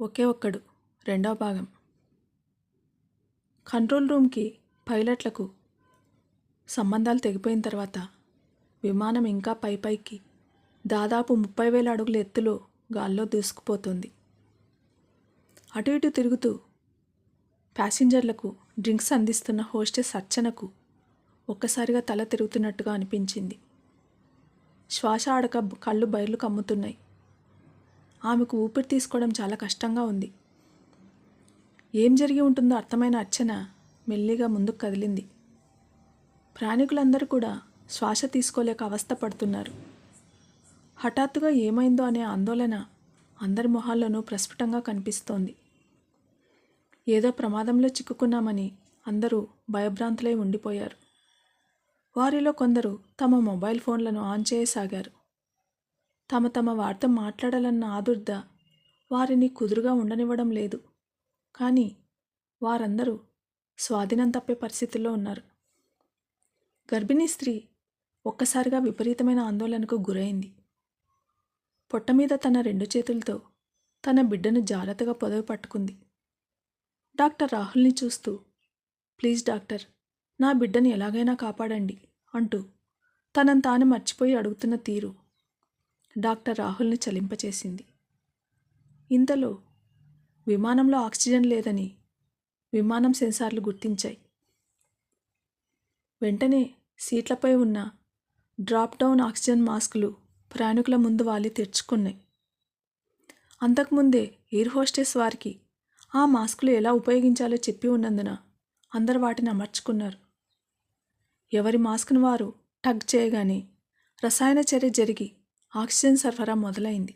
ఒకే ఒక్కడు. రెండవ భాగం. కంట్రోల్ రూమ్కి పైలట్లకు సంబంధాలు తెగిపోయిన తర్వాత విమానం ఇంకా పై పైకి దాదాపు ముప్పై వేల అడుగుల ఎత్తులో గాల్లో దూసుకుపోతుంది. అటు ఇటు తిరుగుతూ ప్యాసింజర్లకు డ్రింక్స్ అందిస్తున్న హోస్టెస్ అర్చనకు ఒక్కసారిగా తల తిరుగుతున్నట్టుగా అనిపించింది. శ్వాస ఆడక కళ్ళు బయర్లు కమ్ముతున్నాయి. ఆమెకు ఊపిరి తీసుకోవడం చాలా కష్టంగా ఉంది. ఏం జరిగి ఉంటుందో అర్థమైన అర్చన మెల్లిగా ముందుకు కదిలింది. ప్రయాణికులందరూ కూడా శ్వాస తీసుకోలేక అవస్థ పడుతున్నారు. హఠాత్తుగా ఏమైందో అనే ఆందోళన అందరి మొహాల్లోనూ ప్రస్ఫుటంగా కనిపిస్తోంది. ఏదో ప్రమాదంలో చిక్కుకున్నామని అందరూ భయభ్రాంతులై ఉండిపోయారు. వారిలో కొందరు తమ మొబైల్ ఫోన్లను ఆన్ చేయసాగారు. తమ తమ వారితో మాట్లాడాలన్న ఆదుర్ద వారిని కుదురుగా ఉండనివ్వడం లేదు. కానీ వారందరూ స్వాధీనం తప్పే పరిస్థితుల్లో ఉన్నారు. గర్భిణీ స్త్రీ ఒక్కసారిగా విపరీతమైన ఆందోళనకు గురైంది. పొట్ట మీద తన రెండు చేతులతో తన బిడ్డను జాగ్రత్తగా పొదవి పట్టుకుంది. డాక్టర్ రాహుల్ని చూస్తూ ప్లీజ్ డాక్టర్ నా బిడ్డను ఎలాగైనా కాపాడండి అంటూ తనను తాను మర్చిపోయి అడుగుతున్న తీరు డాక్టర్ రాహుల్ని చలింపచేసింది. ఇంతలో విమానంలో ఆక్సిజన్ లేదని విమానం సెన్సార్లు గుర్తించాయి. వెంటనే సీట్లపై ఉన్న డ్రాప్ డౌన్ ఆక్సిజన్ మాస్కులు ప్రయాణికుల ముందు వాలి తెరుచుకున్నాయి. అంతకుముందే ఎయిర్ హోస్టెస్ వారికి ఆ మాస్కులు ఎలా ఉపయోగించాలో చెప్పి ఉన్నందున అందరు వాటిని అమర్చుకున్నారు. ఎవరి మాస్క్ను వారు టగ్ చేయగానే రసాయన చర్య జరిగి ఆక్సిజన్ సరఫరా మొదలైంది.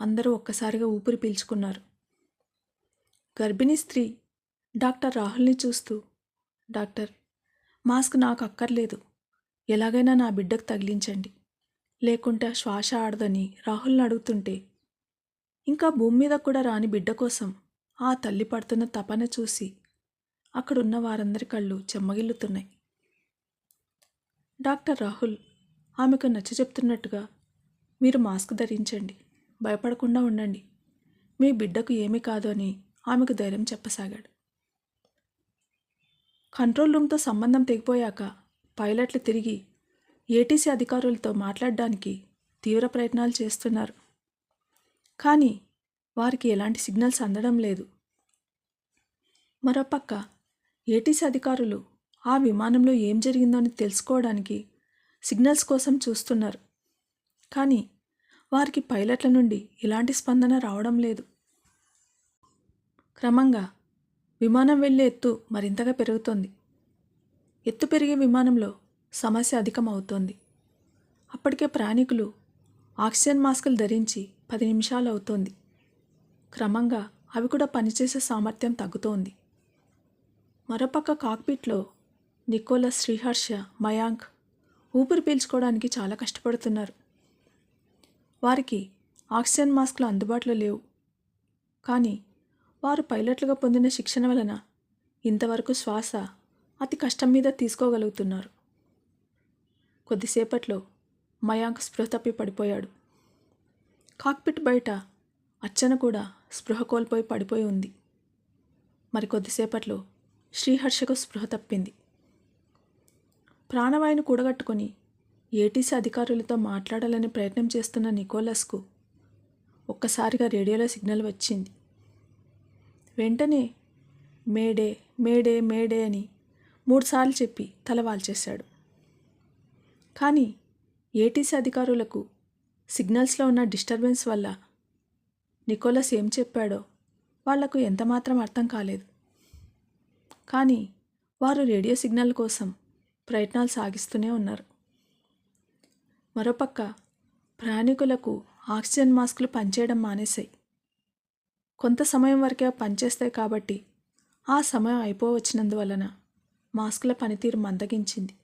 అందరూ ఒక్కసారిగా ఊపిరి పీల్చుకున్నారు. గర్భిణీ స్త్రీ డాక్టర్ రాహుల్ని చూస్తూ డాక్టర్ మాస్క్ నాకు అక్కర్లేదు. ఎలాగైనా నా బిడ్డకు తగిలించండి. లేకుంటే శ్వాస ఆడదని రాహుల్ని అడుగుతుంటే ఇంకా భూమి మీద కూడా రాని బిడ్డ కోసం ఆ తల్లి పడుతున్న తపన చూసి అక్కడున్న వారందరి కళ్ళు చెమ్మగిల్లుతున్నాయి. డాక్టర్ రాహుల్ ఆమెకు నచ్చ చెప్తున్నట్టుగా మీరు మాస్క్ ధరించండి. భయపడకుండా ఉండండి. మీ బిడ్డకు ఏమీ కాదు అని ఆమెకు ధైర్యం చెప్పసాగాడు. కంట్రోల్ రూమ్తో సంబంధం తెగిపోయాక పైలట్లు తిరిగి ఏటీసీ అధికారులతో మాట్లాడడానికి తీవ్ర ప్రయత్నాలు చేస్తున్నారు. కానీ వారికి ఎలాంటి సిగ్నల్స్ అందడం లేదు. మరోపక్క ఏటీసీ అధికారులు ఆ విమానంలో ఏం జరిగిందో అని తెలుసుకోవడానికి సిగ్నల్స్ కోసం చూస్తున్నారు. కానీ వారికి పైలట్ల నుండి ఎలాంటి స్పందన రావడం లేదు. క్రమంగా విమానం వెళ్ళే ఎత్తు మరింతగా పెరుగుతోంది. ఎత్తు పెరిగే విమానంలో సమస్య అధికమవుతోంది. అప్పటికే ప్రయాణికులు ఆక్సిజన్ మాస్కులు ధరించి పది నిమిషాలు అవుతోంది. క్రమంగా అవి కూడా పనిచేసే సామర్థ్యం తగ్గుతోంది. మరోపక్క కాక్పిట్లో నికోలస్ శ్రీహర్ష మయాంక్ ఊపిరి పీల్చుకోవడానికి చాలా కష్టపడుతున్నారు. వారికి ఆక్సిజన్ మాస్క్లు అందుబాటులో లేవు. కానీ వారు పైలట్లుగా పొందిన శిక్షణ వలన ఇంతవరకు శ్వాస అతి కష్టం మీద తీసుకోగలుగుతున్నారు. కొద్దిసేపట్లో మయాంక్ స్పృహ తప్పి పడిపోయాడు. కాక్పిట్ బయట అర్చన కూడా స్పృహ కోల్పోయి పడిపోయి ఉంది. మరికొద్దిసేపట్లో శ్రీహర్షకు స్పృహ తప్పింది. ప్రాణవాయుని కూడగట్టుకొని ఏటీసీ అధికారులతో మాట్లాడాలని ప్రయత్నం చేస్తున్న నికోలస్కు ఒక్కసారిగా రేడియోలో సిగ్నల్ వచ్చింది. వెంటనే మేడే మేడే మేడే అని మూడుసార్లు చెప్పి తల వాల్చేశాడు. కానీ ఏటీసీ అధికారులకు సిగ్నల్స్లో ఉన్న డిస్టర్బెన్స్ వల్ల నికోలస్ ఏం చెప్పాడో వాళ్ళకు ఎంతమాత్రం అర్థం కాలేదు. కానీ వారు రేడియో సిగ్నల్ కోసం ప్రయత్నాలు సాగిస్తూనే ఉన్నారు. మరోపక్క ప్రయాణికులకు ఆక్సిజన్ మాస్కులు పనిచేయడం మానేశాయి. కొంత సమయం వరకే పనిచేస్తాయి కాబట్టి ఆ సమయం అయిపోవచ్చినందువలన మాస్కుల పనితీరు మందగించింది.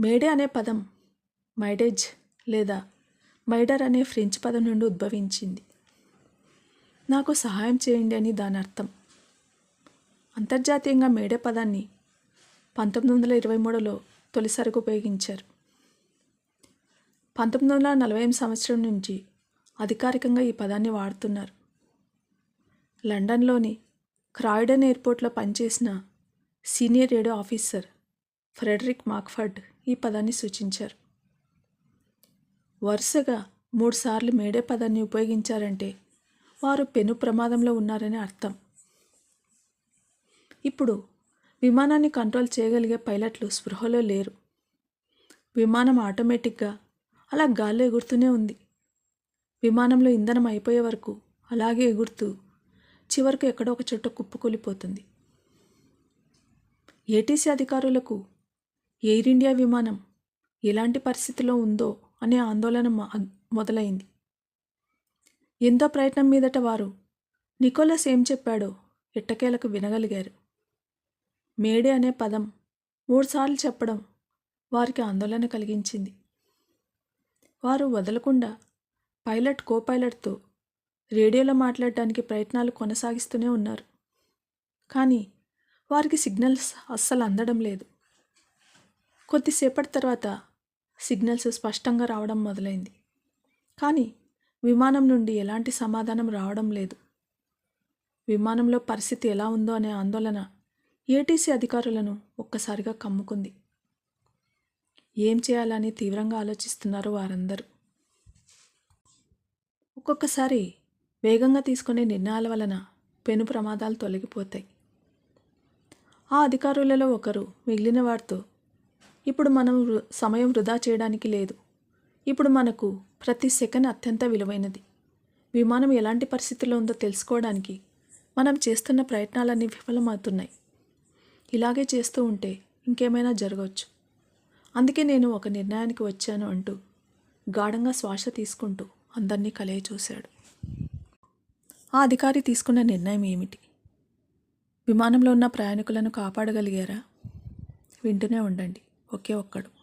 మేడే అనే పదం మైడేజ్ లేదా మైడర్ అనే ఫ్రెంచ్ పదం నుండి ఉద్భవించింది. నాకు సహాయం చేయండి అని దాని అర్థం. అంతర్జాతీయంగా మేడే పదాన్ని పంతొమ్మిది వందల ఇరవై మూడులో తొలిసారిగా ఉపయోగించారు. పంతొమ్మిది వందల నలభై ఎనిమిది సంవత్సరం నుంచి అధికారికంగా ఈ పదాన్ని వాడుతున్నారు. లండన్లోని క్రాయిడన్ ఎయిర్పోర్ట్లో పనిచేసిన senior radio officer Frederick Mockford ఈ పదాన్ని సూచించారు. వరుసగా మూడుసార్లు మేడే పదాన్ని ఉపయోగించారంటే వారు పెను ప్రమాదంలో ఉన్నారని అర్థం. ఇప్పుడు విమానాన్ని కంట్రోల్ చేయగలిగే పైలట్లు స్పృహలో లేరు. విమానం ఆటోమేటిక్గా అలా గాల్లో ఎగురుతూనే ఉంది. విమానంలో ఇంధనం అయిపోయే వరకు అలాగే ఎగురుతూ చివరకు ఎక్కడో ఒక చోట కుప్పకూలిపోతుంది. ఏటీసీ అధికారులకు ఎయిర్ ఇండియా విమానం ఎలాంటి పరిస్థితిలో ఉందో అనే ఆందోళన మొదలైంది. ఎంతో ప్రయత్నం మీదట వారు నికోలస్ ఏం చెప్పాడో ఇట్టకేలకు వినగలిగారు. మేడే అనే పదం మూడుసార్లు చెప్పడం వారికి ఆందోళన కలిగించింది. వారు వదలకుండా పైలట్ కో పైలట్తో రేడియోలో మాట్లాడడానికి ప్రయత్నాలు కొనసాగిస్తూనే ఉన్నారు. కానీ వారికి సిగ్నల్స్ అస్సలు అందడం లేదు. కొద్దిసేపటి తర్వాత సిగ్నల్స్ స్పష్టంగా రావడం మొదలైంది. కానీ విమానం నుండి ఎలాంటి సమాధానం రావడం లేదు. విమానంలో పరిస్థితి ఎలా ఉందో అనే ఆందోళన ఏటీసీ అధికారులను ఒక్కసారిగా కమ్ముకుంది. ఏం చేయాలని తీవ్రంగా ఆలోచిస్తున్నారు వారందరూ? ఒక్కొక్కసారి వేగంగా తీసుకునే నిర్ణయాల వలన పెను ప్రమాదాలు తొలగిపోతాయి. ఆ అధికారులలో ఒకరు మిగిలిన వారితో ఇప్పుడు మనం వృ- సమయం వృధా చేయడానికి లేదు. ఇప్పుడు మనకు ప్రతి సెకండ్ అత్యంత విలువైనది. విమానం ఎలాంటి పరిస్థితిలో ఉందో తెలుసుకోవడానికి మనం చేస్తున్న ప్రయత్నాలన్నీ విఫలమవుతున్నాయి. ఇలాగే చేస్తూ ఉంటే ఇంకేమైనా జరగవచ్చు. అందుకే నేను ఒక నిర్ణయానికి వచ్చాను అంటూ గాఢంగా శ్వాస తీసుకుంటూ అందరినీ కలయ చూశాడు. ఆ అధికారి తీసుకున్న నిర్ణయం ఏమిటి? విమానంలో ఉన్న ప్రయాణికులను కాపాడగలిగారా? వింటూనే ఉండండి ఒకే ఒక్కడు.